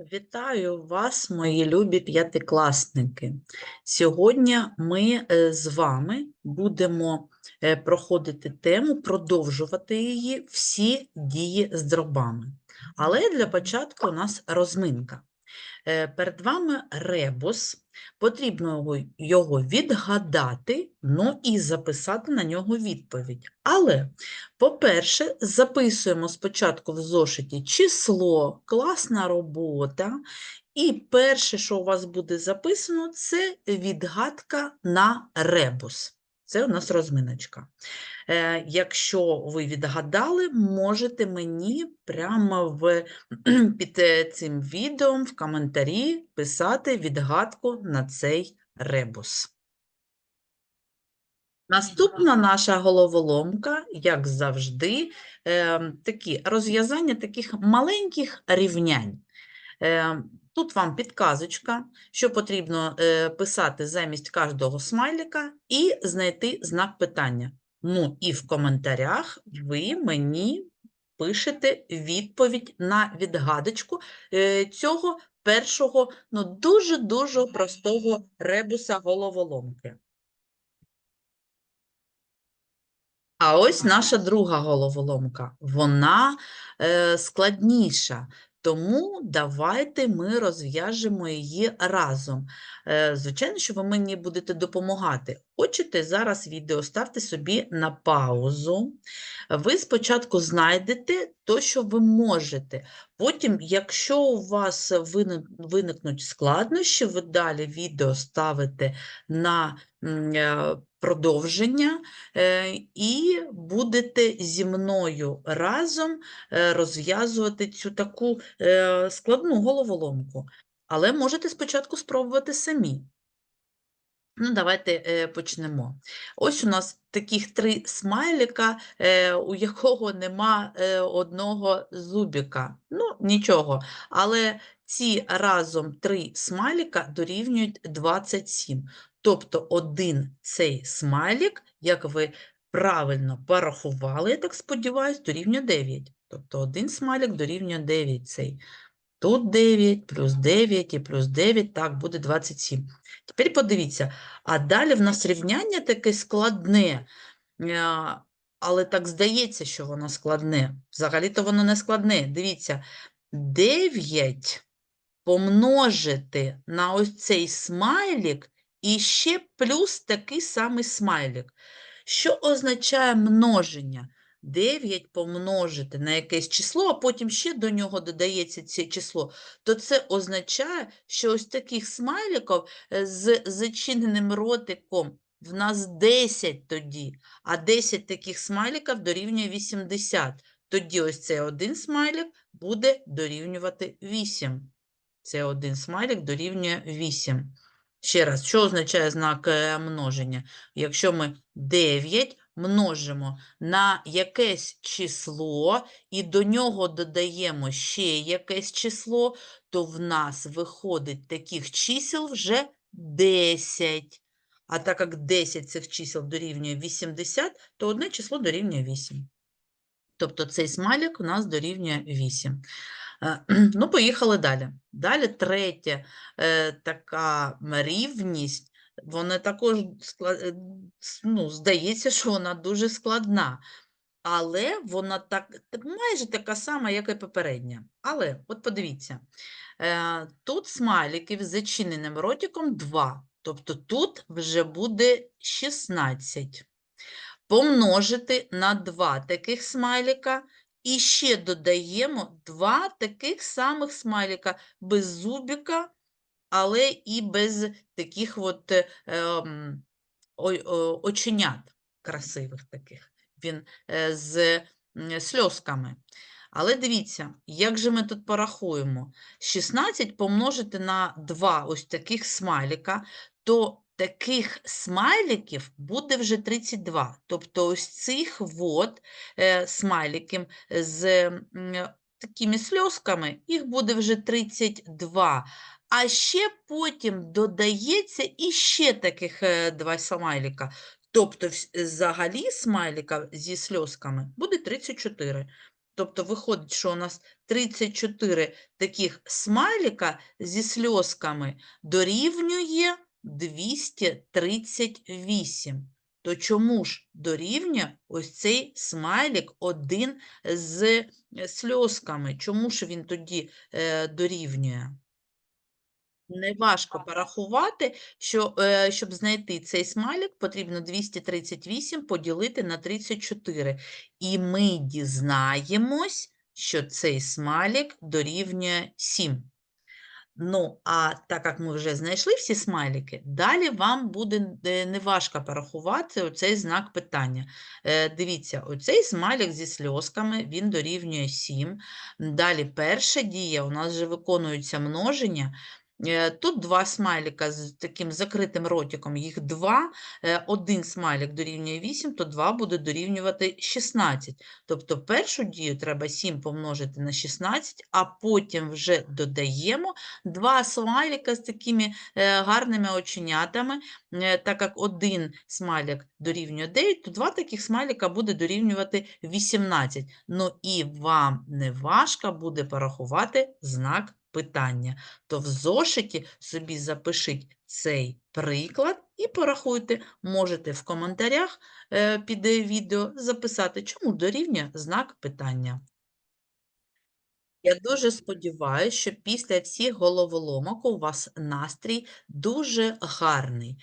Вітаю вас, мої любі п'ятикласники. Сьогодні ми е, з вами будемо е, проходити тему, продовжувати її всі дії з дробами. Але для початку у нас розминка. Е, Перед вами ребус. Потрібно його- його відгадати, ну і записати на нього відповідь. Але, по-перше, записуємо спочатку в зошиті число, класна робота. І перше, що у вас буде записано, це відгадка на ребус. Це у нас розминочка. Е, Якщо ви відгадали, можете мені прямо в, під е, цим відео в коментарі писати відгадку на цей ребус. Наступна наша головоломка, як завжди, е, такі розв'язання таких маленьких рівнянь. Тут вам підказочка, що потрібно е, писати замість кожного смайлика і знайти знак питання. Ну і в коментарях ви мені пишете відповідь на відгадочку е, цього першого, ну дуже-дуже простого ребуса головоломки. А ось наша друга головоломка. Вона е, складніша, тому давайте ми розв'яжемо її разом. Е, звичайно, що ви мені будете допомагати. Хочете зараз відео, ставте собі на паузу. Ви спочатку знайдете то, що ви можете. Потім, якщо у вас виникнуть складнощі, ви далі відео ставите на е, продовження е, і будете зі мною разом е, розв'язувати цю таку складну головоломку. Але можете спочатку спробувати самі. Ну, давайте е, почнемо. Ось у нас таких три смайлика, е, у якого нема е, одного зубіка. Ну, нічого. Але ці разом три смайлика дорівнюють 27. Тобто один цей смайлик, як ви правильно порахували, я так сподіваюся, дорівнює 9. Тобто один смайлик дорівнює 9 цей. Тут 9, плюс 9 і плюс 9, так, буде 27. Тепер подивіться, а далі в нас рівняння таке складне, е, але так здається, що воно складне. Взагалі-то воно не складне. Дивіться, 9 помножити на ось цей смайлік і ще плюс такий самий смайлік. Що означає множення? 9 помножити на якесь число, а потім ще до нього додається це число, то це означає, що ось таких смайликів е, з зачиненим ротиком в нас 10 тоді, а 10 таких смайликів дорівнює 80. Тоді ось цей один смайлик буде дорівнювати 8. Це один смайлик дорівнює 8. Ще раз, що означає знак е, множення? Якщо ми 9 множимо на якесь число і до нього додаємо ще якесь число, то в нас виходить таких чисел вже 10. А так як 10 цих чисел дорівнює 80, то одне число дорівнює 8. Тобто цей смайлик у нас дорівнює 8. Е, Ну, поїхали далі. Далі третя е, така рівність, вона також е, ну, здається, що вона дуже складна. Але вона так, так майже така сама, як і попередня. Але, от подивіться, е, тут смайликів з зачиненим ротиком 2, тобто тут вже буде 16. Помножити на 2 таких смайлика і ще додаємо 2 таких самих смайлика без зубика, але і без таких от е, оченят красивих таких. Він е, з сльозками. Але дивіться, як же ми тут порахуємо? 16 помножити на 2 ось таких смайлика, то таких смайликів буде вже 32. Тобто ось цих от е, смайликів з такими сльозками, їх буде вже 32. А ще потім додається іще таких е, два смайлика. Тобто взагалі смайлика зі сльозками буде 34. тобто виходить, що у нас 34 таких смайлика зі сльозками дорівнює 238. То чому ж дорівнює ось цей смайлик один з е, сльозками? Чому ж він тоді е, дорівнює? Неважко порахувати, що, е, щоб знайти цей смайлик, потрібно 238 поділити на 34. І ми дізнаємось, що цей смайлик дорівнює 7. Ну, а так як ми вже знайшли всі смайлики, далі вам буде е, неважко порахувати оцей знак питання. Е, Дивіться, оцей смайлик зі сльозками, він дорівнює 7. Далі перша дія, у нас вже виконується множення. Е, Тут два смайлика з таким закритим ротиком, їх два. Е, Один смайлик дорівнює 8, то 2 буде дорівнювати 16. Тобто першу дію треба 7 помножити на 16, а потім вже додаємо два смайлика з такими е, гарними оченятами. Так як один смайлик дорівнює 9, то два таких смайлика буде дорівнювати 18. Ну і вам не важко буде порахувати знак питання. То в зошиті собі запишіть цей приклад і порахуйте. Можете в коментарях е, під відео записати, чому дорівнює знак питання. Я дуже сподіваюся, що після всіх головоломок у вас настрій дуже гарний.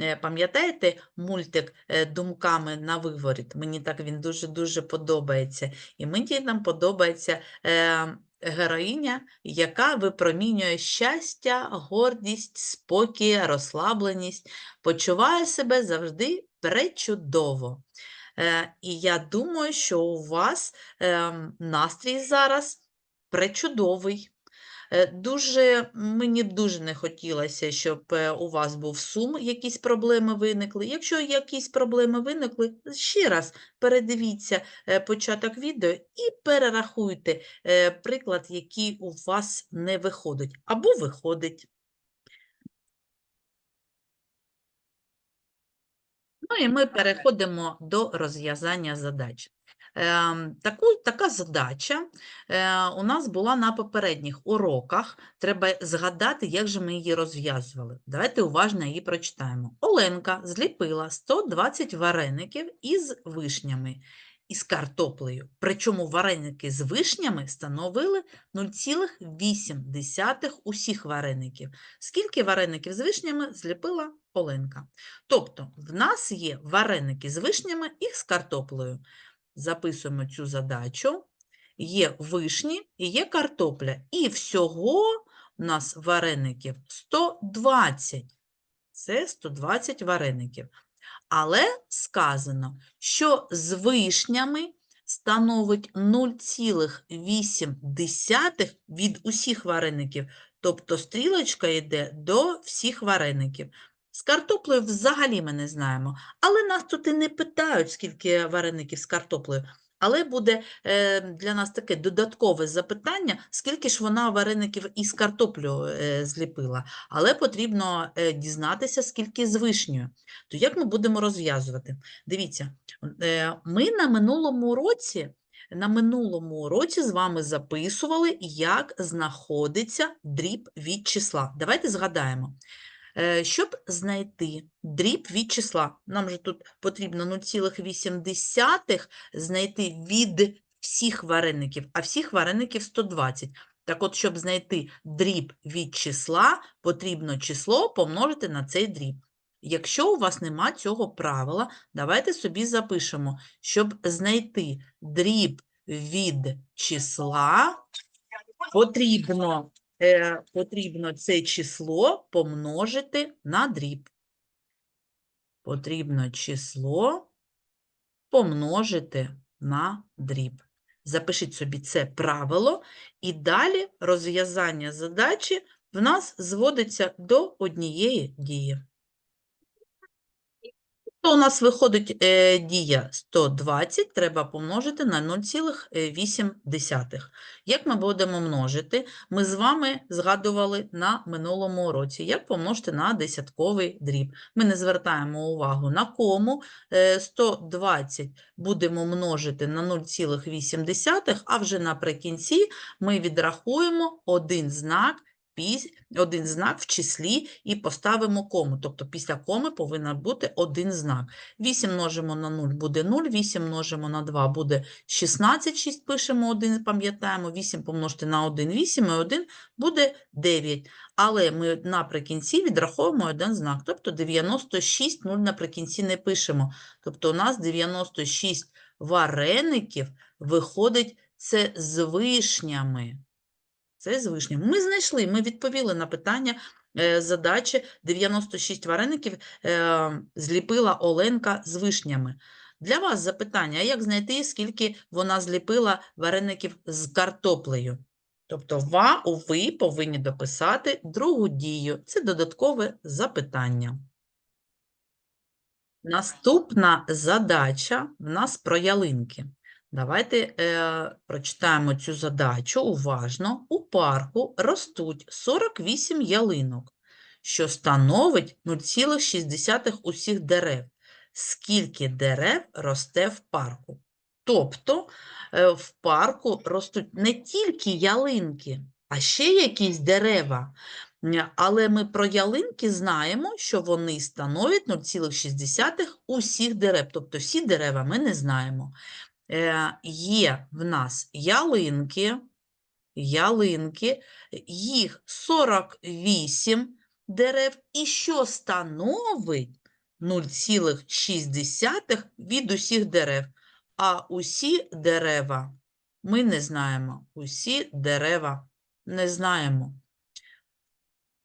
Е, Пам'ятаєте мультик е, «Думками на виворіт»? Мені так він дуже-дуже подобається. І мені нам подобається героїня, яка випромінює щастя, гордість, спокій, розслабленість, почуває себе завжди пречудово. Е, І я думаю, що у вас ем, настрій зараз пречудовий. Е, Дуже, мені б дуже не хотілося, щоб е, у вас був сум, якісь проблеми виникли. Якщо якісь проблеми виникли, ще раз передивіться е, початок відео і перерахуйте приклад, який у вас не виходить, або виходить. Ну і ми переходимо до розв'язання задач. Ем, Таку, така задача е, у нас була на попередніх уроках. Треба згадати, як же ми її розв'язували. Давайте уважно її прочитаємо. Оленка зліпила 120 вареників із вишнями і з картоплею. Причому вареники з вишнями становили 0,8 усіх вареників. Скільки вареників з вишнями зліпила Оленка? Тобто, в нас є вареники з вишнями і з картоплею. Записуємо цю задачу. Є вишні і є картопля. І всього у нас вареників 120. Це 120 вареників. Але сказано, що з вишнями становить 0,8 від усіх вареників. Тобто стрілочка йде до всіх вареників. З картоплею взагалі ми не знаємо. Але нас тут і не питають, скільки вареників з картоплею. Але буде е, для нас таке додаткове запитання, скільки ж вона вареників із картоплю е, зліпила. Але потрібно е, дізнатися, скільки з вишнею. То як ми будемо розв'язувати? Дивіться, ми на минулому році. На минулому уроці з вами записували, як знаходиться дріб від числа. Давайте згадаємо. Е, Щоб знайти дріб від числа, нам же тут потрібно 0,8 знайти від всіх вареників, а всіх вареників 120. Так от, щоб знайти дріб від числа, потрібно число помножити на цей дріб. Якщо у вас нема цього правила, давайте собі запишемо, щоб знайти дріб від числа, потрібно потрібно це число помножити на дріб. Потрібно число помножити на дріб. Запишіть собі це правило, і далі розв'язання задачі в нас зводиться до однієї дії. То у нас виходить е, дія 120, треба помножити на 0,8. Як ми будемо множити? Ми з вами згадували на минулому уроці, як помножити на десятковий дріб. Ми не звертаємо увагу на кому. Е, 120 будемо множити на 0,8, а вже наприкінці ми відрахуємо один знак, один знак в числі і поставимо кому. Тобто після коми повинен бути один знак. 8 множимо на 0 буде 0, 8 множимо на 2 буде 16, 6 пишемо 1, пам'ятаємо, 8 помножити на 1, 8 і 1 буде 9. Але ми наприкінці відраховуємо один знак, тобто 96, 0 наприкінці не пишемо. Тобто у нас 96 вареників виходить це з вишнями. Це з вишнями. Ми знайшли, ми відповіли на питання е, задачі 96 вареників е, зліпила Оленка з вишнями. Для вас запитання, як знайти, скільки вона зліпила вареників з картоплею? Тобто ва, ви повинні дописати другу дію. Це додаткове запитання. Наступна задача в нас про ялинки. Давайте е, прочитаємо цю задачу уважно. У парку ростуть 48 ялинок, що становить 0,6 усіх дерев. Скільки дерев росте в парку? Тобто е, в парку ростуть не тільки ялинки, а ще якісь дерева. Але ми про ялинки знаємо, що вони становлять 0,6 усіх дерев. Тобто всі дерева ми не знаємо. Е, Є в нас ялинки, ялинки, їх 48 дерев, і що становить 0,6 від усіх дерев. А усі дерева ми не знаємо. Усі дерева не знаємо.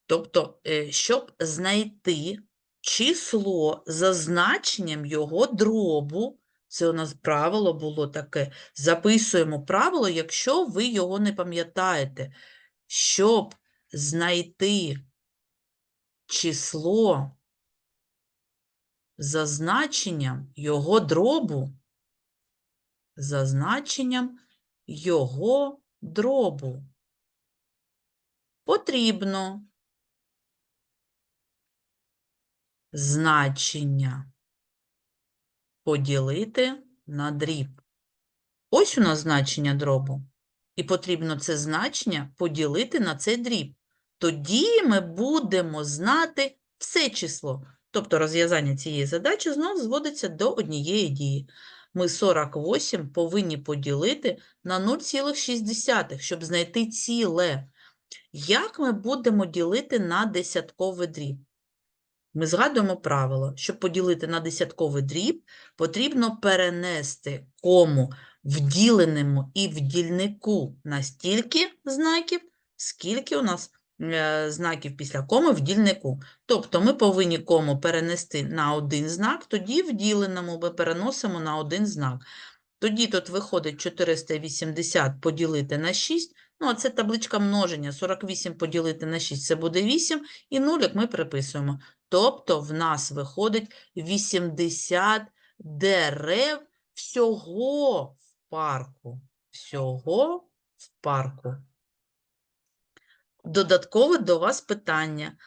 Тобто, е, щоб знайти число за значенням його дробу, це у нас правило було таке. Записуємо правило, якщо ви його не пам'ятаєте. Щоб знайти число за значенням його дробу, за значенням його дробу, потрібно значення поділити на дріб. Ось у нас значення дробу. І потрібно це значення поділити на цей дріб. Тоді ми будемо знати все число. Тобто розв'язання цієї задачі знову зводиться до однієї дії. Ми 48 повинні поділити на 0,6, щоб знайти ціле. Як ми будемо ділити на десятковий дріб? Ми згадуємо правило, щоб поділити на десятковий дріб, потрібно перенести кому в діленому і в дільнику на стільки знаків, скільки у нас е, знаків після коми в дільнику. Тобто ми повинні кому перенести на один знак, тоді в діленому ми переносимо на один знак. Тоді тут виходить 480 поділити на 6, ну а це табличка множення, 48 поділити на 6 – це буде 8, і нулик ми приписуємо. Тобто в нас виходить 80 дерев всього в парку. Всього в парку. Додаткове до вас питання.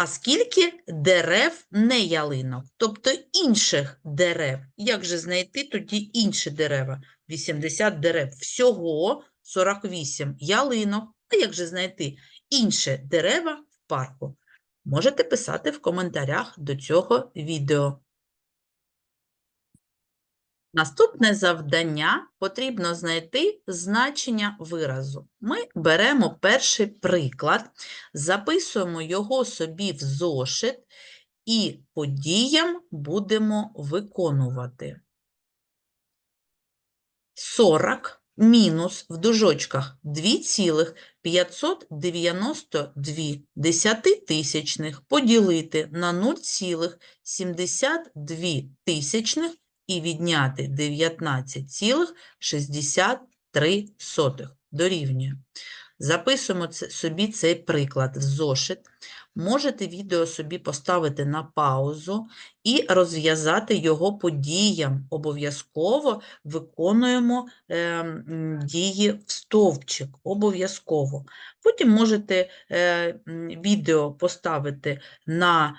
А скільки дерев не ялинок, тобто інших дерев? Як же знайти тоді інші дерева? 80 дерев. Всього 48 ялинок. А як же знайти інші дерева в парку? Можете писати в коментарях до цього відео. Наступне завдання потрібно знайти значення виразу. Ми беремо перший приклад, записуємо його собі в зошит і по діям будемо виконувати. 40 мінус в дужочках 2,592 десятитисячних поділити на 0,72 тисячних і відняти 19,63 дорівнює. Записуємо собі цей приклад в зошит. Можете відео собі поставити на паузу і розв'язати його по діям. Обов'язково виконуємо е, дії в стовпчик. Обов'язково. Потім можете е, відео поставити на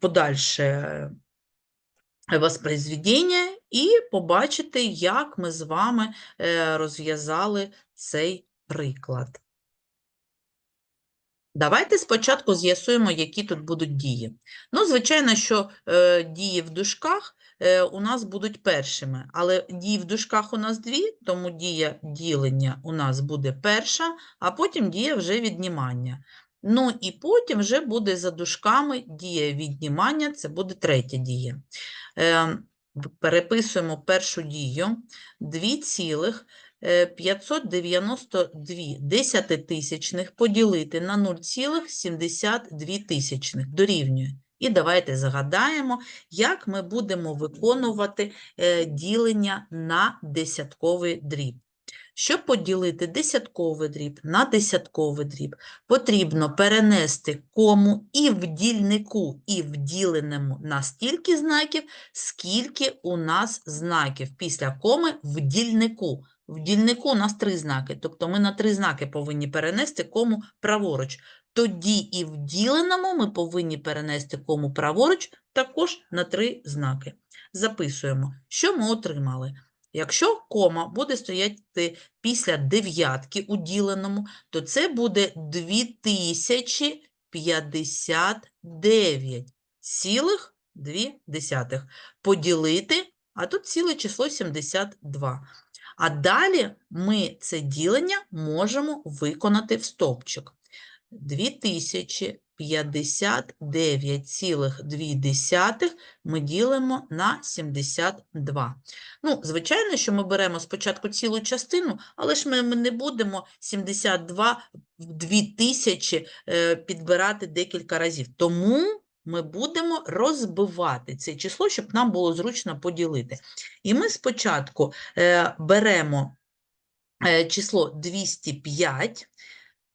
подальше воспроизведення і побачити, як ми з вами е, розв'язали цей приклад. Давайте спочатку з'ясуємо, які тут будуть дії. Ну, звичайно, що е, дії в дужках е, у нас будуть першими, але дії в дужках у нас дві, тому дія ділення у нас буде перша, а потім дія вже віднімання. Ну і потім вже буде за дужками дія віднімання, це буде третя дія. Е, переписуємо першу дію 2 цілих е, 592 десятитисячних поділити на 0,72 тисячних дорівнює. І давайте згадаємо, як ми будемо виконувати е, ділення на десятковий дріб. Щоб поділити десятковий дріб на десятковий дріб, потрібно перенести кому і в дільнику, і в діленому на стільки знаків, скільки у нас знаків після коми в дільнику. В дільнику у нас три знаки, тобто ми на три знаки повинні перенести кому праворуч. Тоді і в діленому ми повинні перенести кому праворуч також на три знаки. Записуємо, що ми отримали. Якщо кома буде стояти після дев'ятки у діленому, то це буде 2059 цілих 2 десятих. Поділити, а тут ціле число 72. А далі ми це ділення можемо виконати в стовпчик. 2059,2 ми ділимо на 72. Ну, звичайно, що ми беремо спочатку цілу частину, але ж ми, не будемо 72 в 2000 е, підбирати декілька разів. Тому ми будемо розбивати це число, щоб нам було зручно поділити. І ми спочатку е, беремо е, число 205,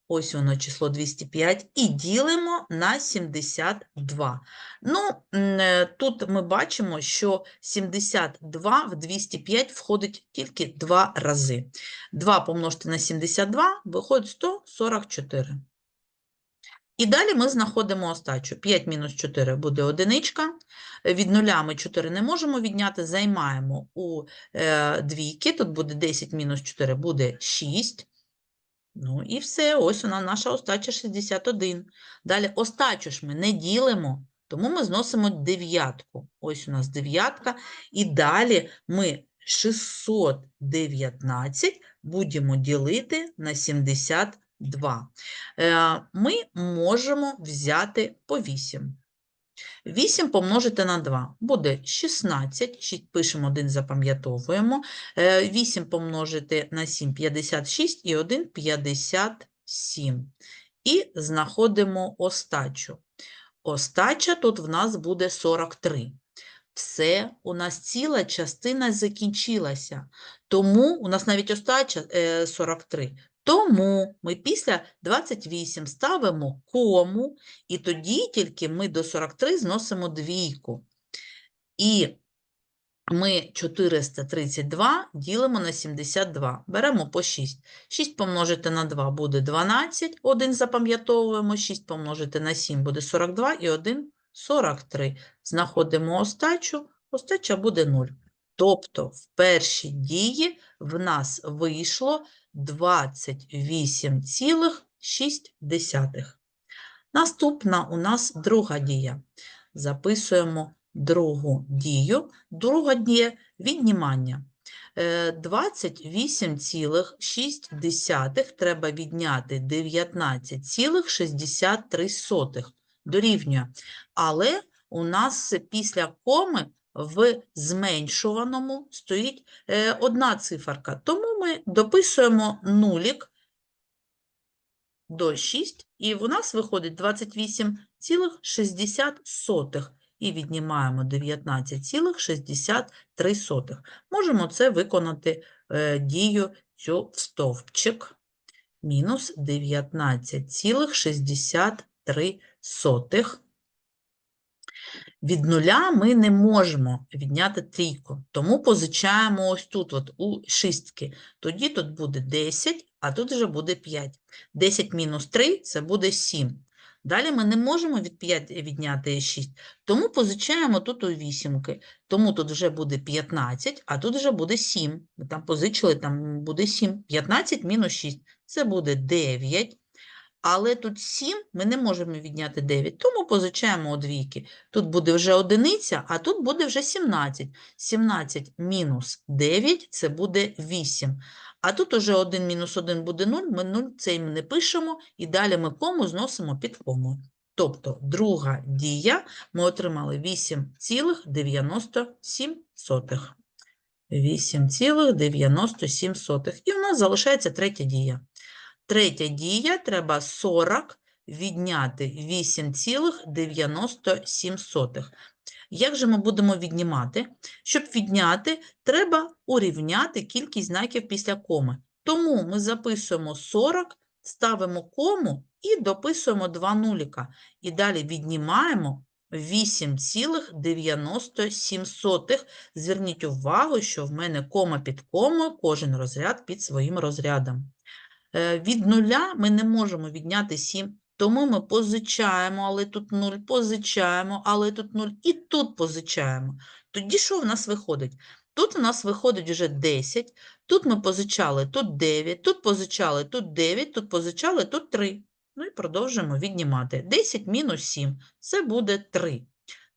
ось воно число 205, і ділимо на 72. Ну, е, тут ми бачимо, що 72 в 205 входить тільки два рази. 2 помножити на 72 виходить 144. І далі ми знаходимо остачу. 5 мінус 4 буде одиничка. Від нуля ми 4 не можемо відняти, займаємо у е, двійки. Тут буде 10 мінус 4 буде 6. Ну і все, ось вона наша остача 61. Далі остачу ж ми не ділимо, тому ми зносимо дев'ятку. Ось у нас дев'ятка. І далі ми 619 будемо ділити на 72. Е, Ми можемо взяти по 8. 8 помножити на 2 буде 16, 6 пишемо 1, запам'ятовуємо. Е, 8 помножити на 7 – 56 і 1 – 57. І знаходимо остачу. Остача тут в нас буде 43. Все, у нас ціла частина закінчилася. Тому у нас навіть остача е, 43. Тому ми після 28 ставимо кому, і тоді тільки ми до 43 зносимо двійку. І ми 432 ділимо на 72. Беремо по 6. 6 помножити на 2 буде 12, 1 запам'ятовуємо, 6 помножити на 7 буде 42 і 1 – 43. Знаходимо остачу, остача буде 0. Тобто в першій дії в нас вийшло 28,6. Наступна у нас друга дія. Записуємо другу дію. Друга дія – віднімання. Е, 28,6 треба відняти 19,63 дорівнює. Але у нас після коми в зменшуваному стоїть е, одна циферка. Тому ми дописуємо нулік до 6, і в нас виходить 28,60 і віднімаємо 19,63. Можемо це виконати е, дію цю в стовпчик. мінус 19,63. Від нуля ми не можемо відняти трійку, тому позичаємо ось тут, от у шістки. Тоді тут буде 10, а тут вже буде 5. 10 мінус 3 – це буде 7. Далі ми не можемо від 5 відняти 6, тому позичаємо тут у вісімки. Тому тут вже буде 15, а тут вже буде 7. Ми там позичили, там буде 7. 15 мінус 6 – це буде 9. Але тут 7 ми не можемо відняти 9, тому позичаємо двійки. Тут буде вже одиниця, а тут буде вже 17. 17 мінус 9 – це буде 8. А тут уже 1 мінус 1 буде 0, ми 0 цей ми не пишемо, і далі ми кому зносимо під кому. Тобто друга дія ми отримали 8,97. 8,97. І у нас залишається третя дія. Третя дія треба 40 відняти 8,97. Як же ми будемо віднімати? Щоб відняти, треба урівняти кількість знаків після коми. Тому ми записуємо 40, ставимо кому і дописуємо два нуліка. І далі віднімаємо 8,97. Зверніть увагу, що в мене кома під комою, кожен розряд під своїм розрядом. Е, Від нуля ми не можемо відняти 7, тому ми позичаємо, але тут 0, позичаємо, але тут 0, і тут позичаємо. Тоді що в нас виходить? Тут у нас виходить вже 10, тут ми позичали, тут 9, тут позичали, тут 9, тут позичали, тут 3. Ну і продовжуємо віднімати. 10 мінус 7 – це буде 3.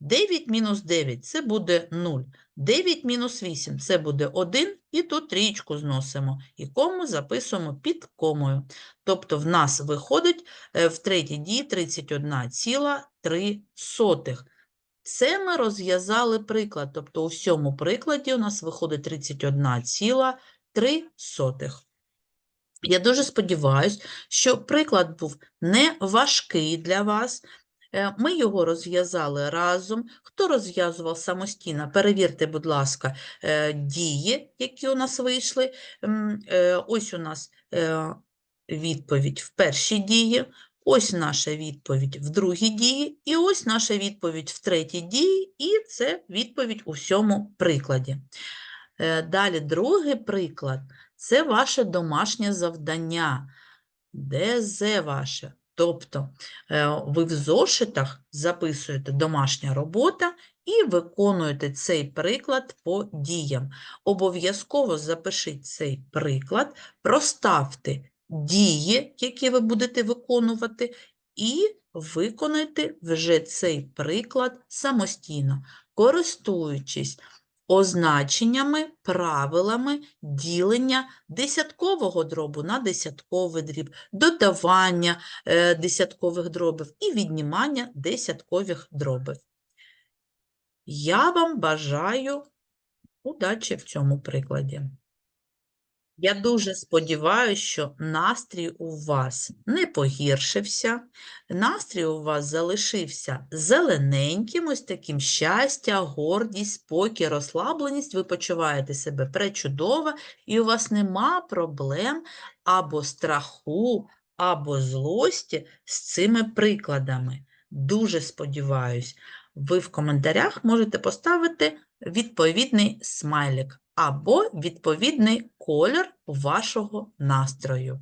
9 мінус 9 – це буде 0. 9 мінус 8 – це буде 1, і тут трієчку зносимо. І кому записуємо під комою. Тобто в нас виходить е, в третій дії 31,3. Це ми розв'язали приклад. Тобто у всьому прикладі у нас виходить 31,3. Я дуже сподіваюся, що приклад був не важкий для вас. Е, Ми його розв'язали разом. Хто розв'язував самостійно, перевірте, будь ласка, е, дії, які у нас вийшли. Е, Ось у нас відповідь в першій дії, ось наша відповідь в другій дії, і ось наша відповідь в третій дії, і це відповідь у всьому прикладі. Далі другий приклад – це ваше домашнє завдання. ДЗ ваше. Тобто е, ви в зошитах записуєте домашня робота і виконуєте цей приклад по діям. Обов'язково запишіть цей приклад, проставте дії, які ви будете виконувати, і виконайте вже цей приклад самостійно, користуючись означеннями, правилами ділення десяткового дробу на десятковий дріб, додавання е, десяткових дробів і віднімання десяткових дробів. Я вам бажаю удачі в цьому прикладі. Я дуже сподіваюся, що настрій у вас не погіршився, настрій у вас залишився зелененьким, ось таким щастя, гордість, спокій, розслабленість, ви почуваєте себе пречудово, і у вас нема проблем або страху, або злості з цими прикладами. Дуже сподіваюсь, ви в коментарях можете поставити відповідний смайлик або відповідний колір вашого настрою.